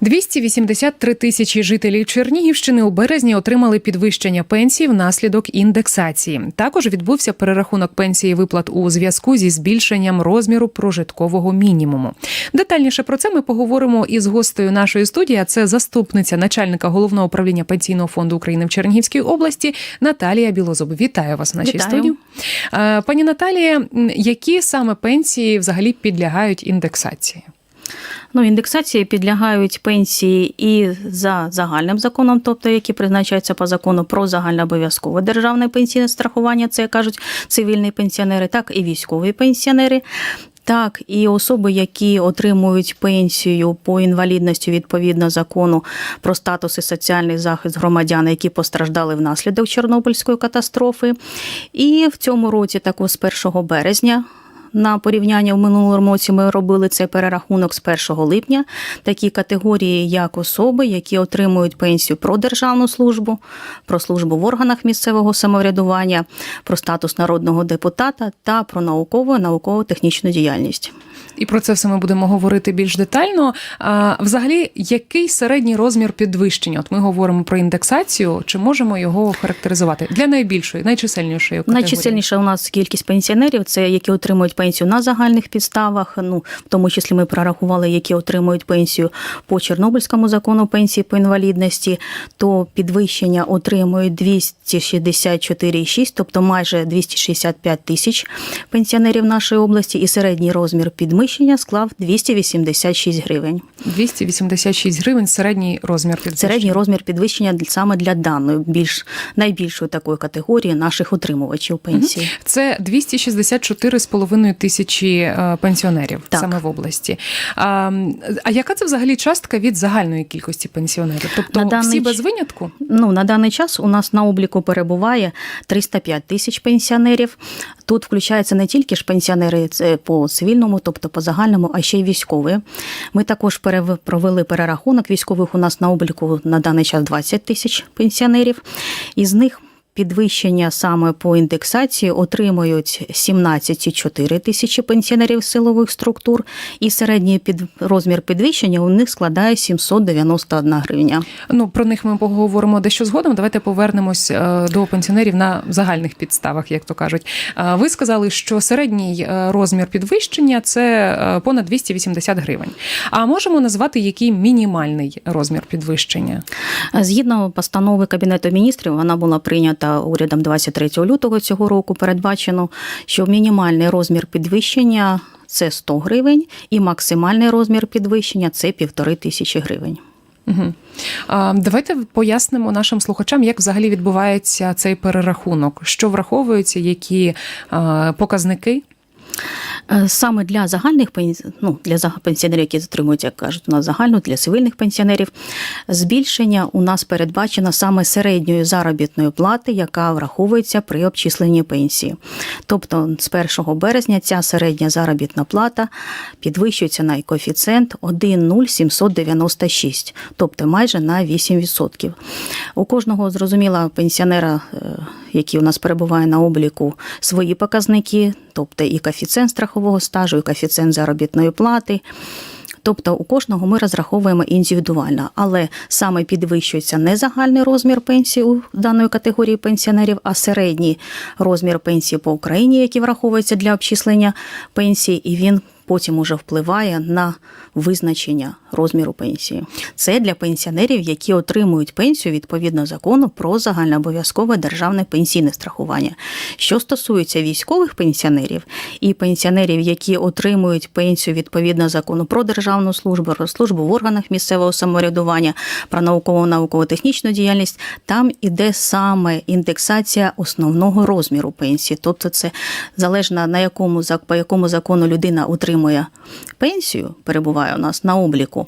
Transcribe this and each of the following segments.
283 тисячі жителів Чернігівщини у березні отримали підвищення пенсій внаслідок індексації. Також відбувся перерахунок пенсії виплат у зв'язку зі збільшенням розміру прожиткового мінімуму. Детальніше про це ми поговоримо із гостею нашої студії. а Це заступниця начальника головного управління пенсійного фонду України в Чернігівській області Наталія Білозуб. Вітаю вас в нашій Вітаю. студії. Пані Наталія, які саме пенсії взагалі підлягають індексації? Ну, індексації підлягають пенсії і за загальним законом, тобто які призначаються по закону про загальнообов'язкове державне пенсійне страхування, це кажуть цивільні пенсіонери, так і військові пенсіонери. Так, і особи, які отримують пенсію по інвалідності відповідно закону про статус і соціальний захист громадян, які постраждали внаслідок Чорнобильської катастрофи. І в цьому році, також з 1 березня, на порівняння в минулому році ми робили цей перерахунок з 1 липня. Такі категорії, як особи, які отримують пенсію про державну службу, про службу в органах місцевого самоврядування, про статус народного депутата та про наукову науково-технічну діяльність. І про це все ми будемо говорити більш детально. А, взагалі, який середній розмір підвищення? От ми говоримо про індексацію. Чи можемо його характеризувати для найбільшої, найчисельнішої категорії? Найчисельніша у нас кількість пенсіонерів, це які отримують пенсію на загальних підставах. Ну в тому числі ми прорахували, які отримують пенсію по Чорнобильському закону пенсії по інвалідності, то підвищення отримують 264,6, тобто майже 265 тисяч пенсіонерів нашої області, і середній розмір підвищення склав 286 гривень. 286 гривень середній розмір підвищення. Середній розмір підвищення саме для даної більш найбільшої такої категорії наших отримувачів пенсії. Це 264,5 тисячі е, пенсіонерів Так. саме в області. А, а яка це взагалі частка від загальної кількості пенсіонерів? Тобто На даний всі без винятку? Ну на даний час у нас на обліку перебуває 305 тисяч пенсіонерів. Тут включаються не тільки ж пенсіонери по цивільному, тобто по загальному, а ще й військові. Ми також провели перерахунок військових. У нас на обліку на даний час 20 тисяч пенсіонерів. Із них Підвищення саме по індексації отримують 17,4 тисячі пенсіонерів силових структур, і середній під розмір підвищення у них складає 791 гривня. Ну про них ми поговоримо дещо згодом. Давайте повернемось е, до пенсіонерів на загальних підставах, як то кажуть. Е, Ви сказали, що середній е, розмір підвищення це понад 280 гривень. А можемо назвати який мінімальний розмір підвищення? Згідно постанови Кабінету міністрів, вона була прийнята урядом 23 лютого цього року. Передбачено, що мінімальний розмір підвищення це 100 гривень, і максимальний розмір підвищення це півтори тисячі гривень. Давайте пояснимо нашим слухачам, як взагалі відбувається цей перерахунок, що враховується, які показники. Е, Саме для загальних ну, для пенсіонерів, які отримують, як кажуть, у нас загальну, для цивільних пенсіонерів, збільшення у нас передбачено саме середньої заробітної плати, яка враховується при обчисленні пенсії. Тобто з 1 березня ця середня заробітна плата підвищується на коефіцієнт 1,0796, тобто майже на 8%. У кожного зрозуміло пенсіонера, е, який у нас перебуває на обліку, свої показники, тобто і коефіцієнт страхового стажу, і коефіцієнт заробітної плати. Тобто у кожного ми розраховуємо індивідуально, але саме підвищується не загальний розмір пенсії у даної категорії пенсіонерів, а середній розмір пенсії по Україні, який враховується для обчислення пенсії, і він потім уже впливає на визначення розміру пенсії. Це для пенсіонерів, які отримують пенсію відповідно закону про загальнообов'язкове державне пенсійне страхування. Що стосується військових пенсіонерів і пенсіонерів, які отримують пенсію відповідно закону про державну службу, про службу в органах місцевого самоврядування, про наукову науково-технічну діяльність, там іде саме індексація основного розміру пенсії. Тобто, це залежно на якому по якому закону людина отримує пенсію, перебуває у нас на обліку,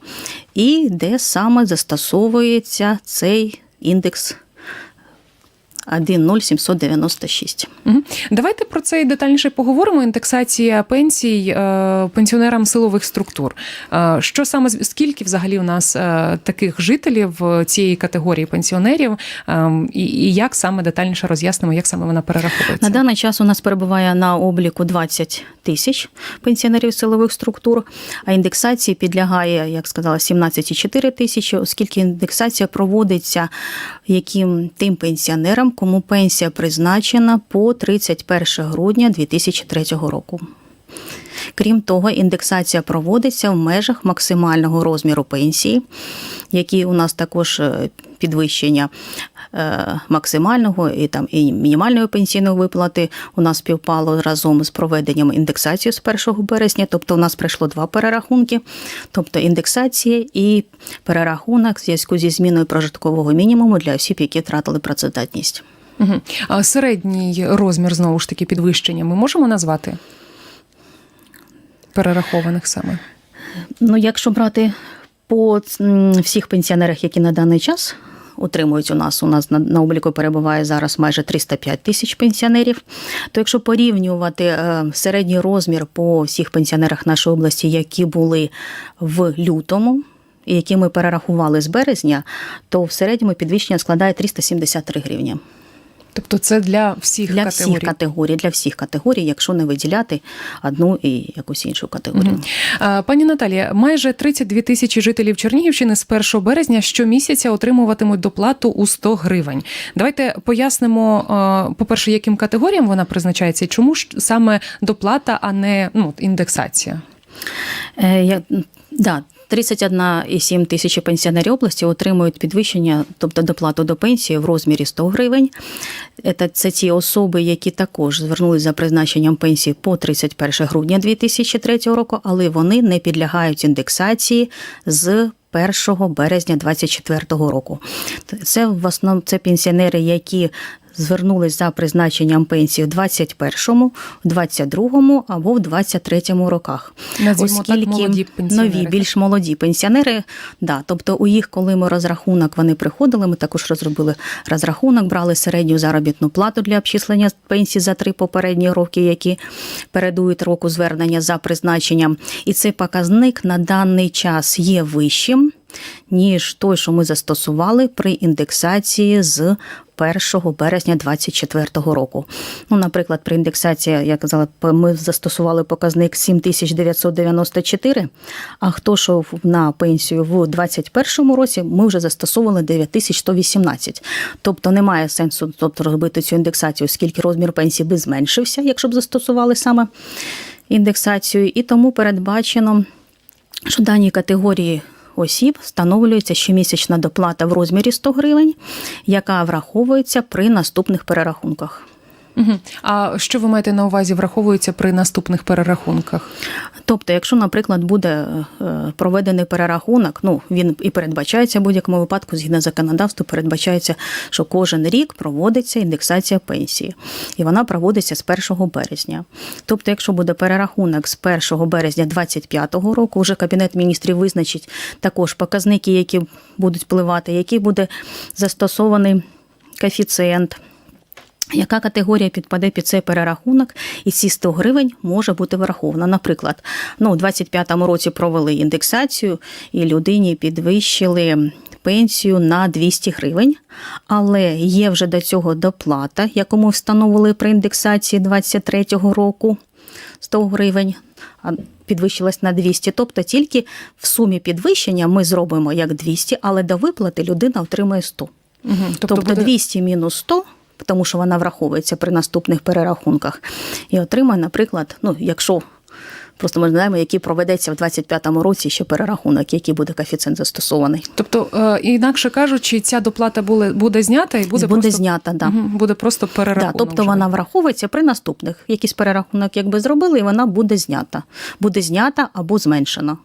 і де саме застосовується цей індекс 10796. Мгм. Давайте про це і детальніше поговоримо. Індексація пенсій е, пенсіонерам силових структур. Е, Що саме скільки взагалі у нас е, таких жителів цієї категорії пенсіонерів, е, і, і як саме детальніше роз'яснимо, як саме вона перераховується? На даний час у нас перебуває на обліку 20 тисяч пенсіонерів силових структур, а індексації підлягає, як сказала, 17,4 тисячі, оскільки індексація проводиться яким тим пенсіонерам, кому пенсія призначена по 31 грудня 2003 року. Крім того, індексація проводиться в межах максимального розміру пенсії, які у нас також е, підвищення е, максимального і там і мінімальної пенсійної виплати у нас співпало разом з проведенням індексації з 1 березня. Тобто, у нас пройшло два перерахунки, тобто індексація і перерахунок в зв'язку зі зміною прожиткового мінімуму для осіб, які втратили працездатність. Мгм. А середній розмір знову ж таки підвищення ми можемо назвати перерахованих саме? Ну, якщо брати по всіх пенсіонерах, які на даний час утримують у нас, у нас на, на обліку перебуває зараз майже 305 тисяч пенсіонерів. То якщо порівнювати е, середній розмір по всіх пенсіонерах нашої області, які були в лютому. Які ми перерахували з березня, то в середньому підвищення складає 373 гривні. Тобто це для всіх Для категорій. всіх категорій, для всіх категорій, якщо не виділяти одну і якусь іншу категорію. Пані Наталія, майже 32 тисячі жителів Чернігівщини з 1 березня щомісяця отримуватимуть доплату у 100 гривень. Давайте пояснимо, по-перше, яким категоріям вона призначається, і чому ж саме доплата, а не ну, індексація. Е, я, да, 31,7 тисячі пенсіонерів області отримують підвищення, тобто доплату до пенсії в розмірі 100 гривень. Це, ті особи, які також звернулися за призначенням пенсії по 31 грудня 2003 року, але вони не підлягають індексації з 1 березня 2024 року. Це в основному це пенсіонери, які звернулись за призначенням пенсії в 21-му, в 22-му або в 23-му роках. Назвімо так, молоді нові, більш молоді пенсіонери, да, тобто у їх, коли ми розрахунок, вони приходили, ми також розробили розрахунок, брали середню заробітну плату для обчислення пенсії за три попередні роки, які передують року звернення за призначенням. І цей показник на даний час є вищим, ніж той, що ми застосували при індексації з 1 березня 2024 року. Ну, наприклад, при індексації, я казала, ми застосували показник 7994, а хто йшов на пенсію в 2021 році, ми вже застосовували 9118. Тобто немає сенсу тобто, робити цю індексацію, оскільки розмір пенсії би зменшився, якщо б застосували саме індексацію, і тому передбачено, що даній категорії осіб встановлюється щомісячна доплата в розмірі 100 гривень, яка враховується при наступних перерахунках. Угу. А що ви маєте на увазі, враховується при наступних перерахунках? Тобто, якщо, наприклад, буде е, проведений перерахунок, ну він і передбачається в будь-якому випадку, згідно законодавства, передбачається, що кожен рік проводиться індексація пенсії, і вона проводиться з 1 березня. Тобто, якщо буде перерахунок з 1 березня 2025 року, вже кабінет міністрів визначить також показники, які будуть впливати, який буде застосований коефіцієнт. Яка категорія підпаде під цей перерахунок, і ці 100 гривень може бути врахована. Наприклад, ну, у 25-му році провели індексацію, і людині підвищили пенсію на 200 гривень, але є вже до цього доплата, яку ми встановили при індексації 23-го року 100 гривень. Підвищилась на 200, тобто тільки в сумі підвищення ми зробимо як 200, але до виплати людина отримає 100. Угу. Тобто, 200 мінус 100, тому що вона враховується при наступних перерахунках, і отримає, наприклад, ну, якщо просто ми знаємо, який проведеться в 25-му році ще перерахунок, який буде коефіцієнт застосований. Тобто, е, інакше кажучи, ця доплата буде, буде знята і буде, Буде просто, знята, да. Мгм. буде просто Да, тобто вже. вона враховується при наступних. Якийсь перерахунок, якби зробили, і вона буде знята. Буде знята або зменшена.